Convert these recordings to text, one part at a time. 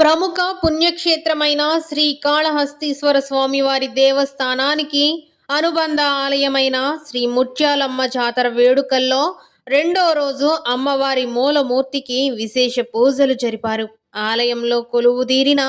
ప్రముఖ పుణ్యక్షేత్రమైన శ్రీ కాళహస్తీశ్వర స్వామివారి దేవస్థానానికి అనుబంధ ఆలయమైన శ్రీ ముత్యాలమ్మ జాతర వేడుకల్లో రెండో రోజు అమ్మవారి మూలమూర్తికి విశేష పూజలు జరిపారు. ఆలయంలో కొలువుదీరిన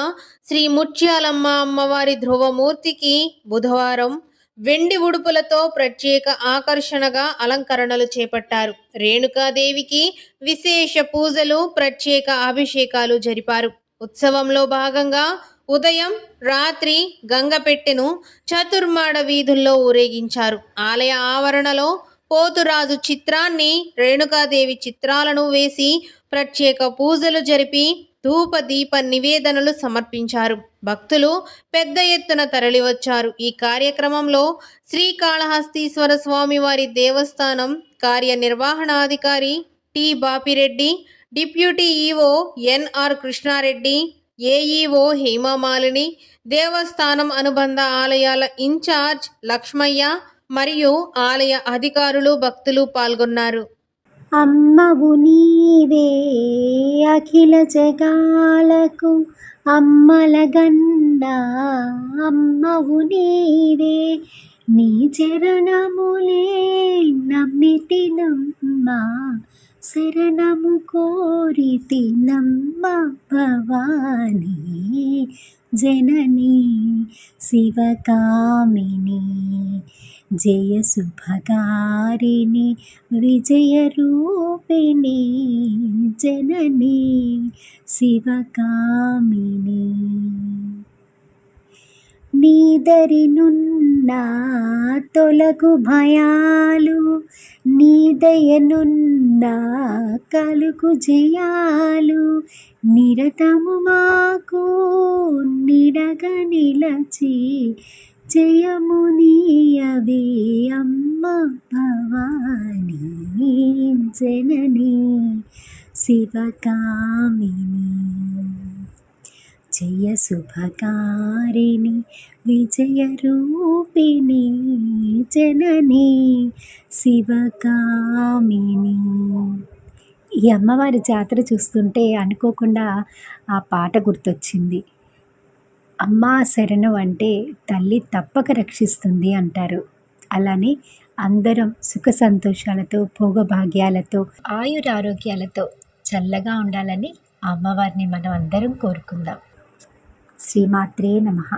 శ్రీ ముత్యాలమ్మ అమ్మవారి ధ్రువమూర్తికి బుధవారం వెండి ఉడుపులతో ప్రత్యేక ఆకర్షణగా అలంకరణలు చేపట్టారు. రేణుకాదేవికి విశేష పూజలు ప్రత్యేక అభిషేకాలు జరిపారు. ఉత్సవంలో భాగంగా ఉదయం రాత్రి గంగపెట్టెను చతుర్మాడ వీధుల్లో ఊరేగించారు. ఆలయ ఆవరణలో పోతురాజు చిత్రాన్ని రేణుకాదేవి చిత్రాలను వేసి ప్రత్యేక పూజలు జరిపి ధూప దీప నివేదనలు సమర్పించారు. భక్తులు పెద్ద ఎత్తున తరలివచ్చారు. ఈ కార్యక్రమంలో శ్రీకాళహస్తీశ్వర స్వామివారి దేవస్థానం కార్యనిర్వహణాధికారి T. Bapi Reddy deputy EO NR Krishna Reddy AEO Hemamalini దేవస్థానం అనుబంధ ఆలయాల ఇన్ఛార్జ్ లక్ష్మయ్య మరియు ఆలయ అధికారులు భక్తులు పాల్గొన్నారు. అమ్మవు నీవే అఖిల జగాలకు అమ్మల గన్న అమ్మవు నీవే నీ చరణములే నమ్మితినమ్మ. శరణము కోరితినమ్మ భవానీ. జననీ శివకామిని. జయ శుభకారిణి విజయరూపిణి జనని శివకామిని. నీదరినున్న తొలగు భయాలు నీదయనున్న కలుగు జయాలు నిరతము మాకు నిడగ నిలచి జయము నీయవే అమ్మ భవానీ జనని శివకామిని. విజయ శుభకారిణి విజయ రూపిణి జనని శివకామిని. ఈ అమ్మవారి జాతర చూస్తుంటే అనుకోకుండా ఆ పాట గుర్తొచ్చింది. అమ్మా శరణం అంటే తల్లి తప్పక రక్షిస్తుంది అంటారు. అలానే అందరం సుఖ సంతోషాలతో భోగభాగ్యాలతో ఆయురారోగ్యాలతో చల్లగా ఉండాలని అమ్మవారిని మనం అందరం కోరుకుందాం. శ్రీమాత్రే నమః